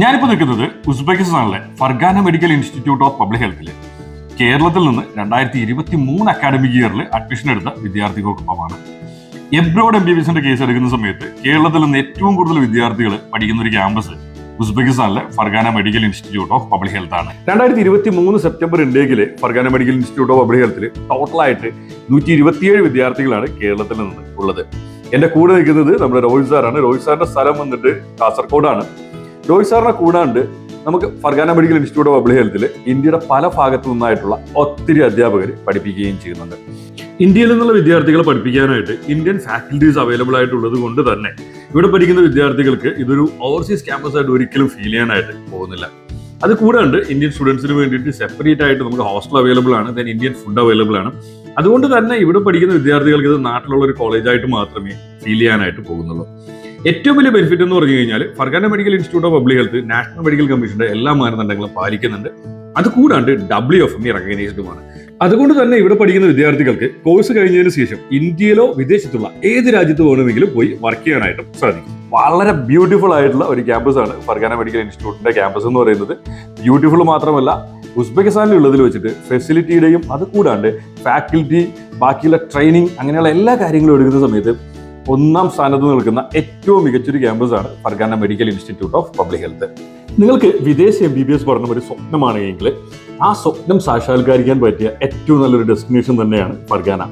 ഞാനിപ്പോൾ നിൽക്കുന്നത് ഉസ്ബെക്കിസ്ഥാനിലെ Fergana medical institute of public ഹെൽത്തിൽ. കേരളത്തിൽ നിന്ന് രണ്ടായിരത്തി ഇരുപത്തി മൂന്ന് അക്കാഡമിക് ഇയറിൽ അഡ്മിഷൻ എടുത്ത വിദ്യാർത്ഥികൾക്കൊപ്പമാണ്. എബ്രോഡ് എം ബി ബി എസിന്റെ കേസ് എടുക്കുന്ന സമയത്ത് കേരളത്തിൽ നിന്ന് ഏറ്റവും കൂടുതൽ വിദ്യാർത്ഥികൾ പഠിക്കുന്ന ഒരു campus ഉസ്ബെക്കിസ്ഥാനിലെ Fergana medical institute of public health ആണ്. രണ്ടായിരത്തി ഇരുപത്തി മൂന്ന് സെപ്റ്റംബർ ഇന്ത്യയിലെ Fergana medical institute of public ഹെൽത്തിൽ ടോട്ടലായിട്ട് നൂറ്റി ഇരുപത്തിയേഴ് വിദ്യാർത്ഥികളാണ് കേരളത്തിൽ നിന്ന് ഉള്ളത്. എന്റെ കൂടെ നിൽക്കുന്നത് നമ്മുടെ രോഹിത് സാറാണ്. രോഹിത് സാറിന്റെ സ്ഥലം വന്നിട്ട് കാസർഗോഡാണ്. രോഹിത് സാറിനെ കൂടാണ്ട് നമുക്ക് Fergana medical institute of public ഹെൽത്തിൽ ഇന്ത്യയുടെ പല ഭാഗത്തു നിന്നായിട്ടുള്ള ഒത്തിരി അധ്യാപകർ പഠിപ്പിക്കുകയും ചെയ്യുന്നുണ്ട്. ഇന്ത്യയിൽ നിന്നുള്ള വിദ്യാർത്ഥികളെ പഠിപ്പിക്കാനായിട്ട് ഇന്ത്യൻ ഫാക്കൽറ്റീസ് അവൈലബിൾ ആയിട്ടുള്ളത് കൊണ്ട് തന്നെ ഇവിടെ പഠിക്കുന്ന വിദ്യാർത്ഥികൾക്ക് ഇതൊരു ഓവർസീസ് ക്യാമ്പസ് ആയിട്ട് ഒരിക്കലും ഫീൽ ചെയ്യാനായിട്ട് പോകുന്നില്ല. അത് കൂടാണ്ട് ഇന്ത്യൻ സ്റ്റുഡൻസിന് വേണ്ടിയിട്ട് സെപ്പറേറ്റ് ആയിട്ട് നമുക്ക് ഹോസ്റ്റൽ അവൈലബിൾ ആണ് ദെൻ ഇന്ത്യൻ ഫുഡ് അവൈലബിൾ ആണ്. അതുകൊണ്ട് തന്നെ ഇവിടെ പഠിക്കുന്ന വിദ്യാർത്ഥികൾക്ക് ഇത് നാട്ടിലുള്ള ഒരു കോളേജായിട്ട് മാത്രമേ ഫീൽ ചെയ്യാനായിട്ട് പോകുന്നുള്ളൂ. ഏറ്റവും വലിയ ബെനിഫിറ്റ് എന്ന് പറഞ്ഞു കഴിഞ്ഞാൽ Fergana medical institute of public health national medical കമ്മീഷന്റെ എല്ലാ മാനദണ്ഡങ്ങളും പാലിക്കുന്നുണ്ട്. അത് കൂടാണ്ട് ഡബ്ല്യു എഫ് എം റെക്കഗ്നൈസ്ഡുമാണ് അതുകൊണ്ട് തന്നെ ഇവിടെ പഠിക്കുന്ന വിദ്യാർത്ഥികൾക്ക് കോഴ്സ് കഴിഞ്ഞതിന് ശേഷം ഇന്ത്യയിലോ വിദേശത്തുള്ള ഏത് രാജ്യത്ത് വേണമെങ്കിലും പോയി വർക്ക് ചെയ്യാനായിട്ടും സാധിക്കും. വളരെ ബ്യൂട്ടിഫുൾ ആയിട്ടുള്ള ഒരു ക്യാമ്പസ് ആണ് ഫർഗാന മെഡിക്കൽ ഇൻസ്റ്റിറ്റ്യൂട്ടിന്റെ ക്യാമ്പസ് എന്ന് പറയുന്നത്. ബ്യൂട്ടിഫുൾ മാത്രമല്ല ഉസ്ബെക്കിസ്ഥാനിൽ ഉള്ളതിൽ വെച്ചിട്ട് ഫെസിലിറ്റിയുടെയും അത് കൂടാണ്ട് ഫാക്കൽറ്റി ബാക്കിയുള്ള ട്രെയിനിങ് അങ്ങനെയുള്ള എല്ലാ കാര്യങ്ങളും എടുക്കുന്ന സമയത്ത് ഒന്നാം സ്ഥാനത്ത് നിൽക്കുന്ന ഏറ്റവും മികച്ചൊരു ക്യാമ്പസ് ആണ് Fergana medical institute of public health. നിങ്ങൾക്ക് വിദേശ എം ബി ബി എസ് പഠനം ഒരു സ്വപ്നമാണെങ്കിൽ ആ സ്വപ്നം സാക്ഷാത്കരിക്കാൻ പറ്റിയ ഏറ്റവും നല്ലൊരു ഡെസ്റ്റിനേഷൻ തന്നെയാണ് ഫർഗാന.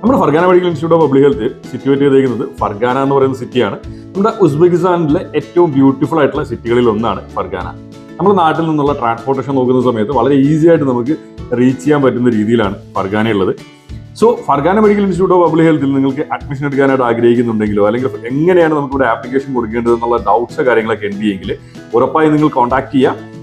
നമ്മുടെ Fergana medical institute of public health situate ചെയ്തേക്കുന്നത് ഫർഗാന എന്ന് പറയുന്ന സിറ്റിയാണ് നമ്മുടെ ഉസ്ബെക്കിസ്ഥാനിലെ ഏറ്റവും ബ്യൂട്ടിഫുൾ ആയിട്ടുള്ള സിറ്റികളിൽ ഒന്നാണ് ഫർഗാന. നമ്മുടെ നാട്ടിൽ നിന്നുള്ള ട്രാൻസ്പോർട്ടേഷൻ നോക്കുന്ന സമയത്ത് വളരെ ഈസി ആയിട്ട് നമുക്ക് റീച്ച് ചെയ്യാൻ പറ്റുന്ന രീതിയിലാണ് ഫർഗാന ഉള്ളത് so Fergana medical institute of public ഹെൽത്തിൽ നിങ്ങൾക്ക് അഡ്മിഷൻ എടുക്കാനായിട്ട് ആഗ്രഹിക്കുന്നുണ്ടെങ്കിലോ അല്ലെങ്കിൽ എങ്ങനെയാണ് നമുക്ക് ഇവിടെ ആപ്ലിക്കേഷൻ കൊടുക്കേണ്ടത് എന്നുള്ള ഡൗട്ട്സ് കാര്യങ്ങളൊക്കെ ഉണ്ടെങ്കിൽ ഉറപ്പായി നിങ്ങൾ കോൺടാക്ട് ചെയ്യുക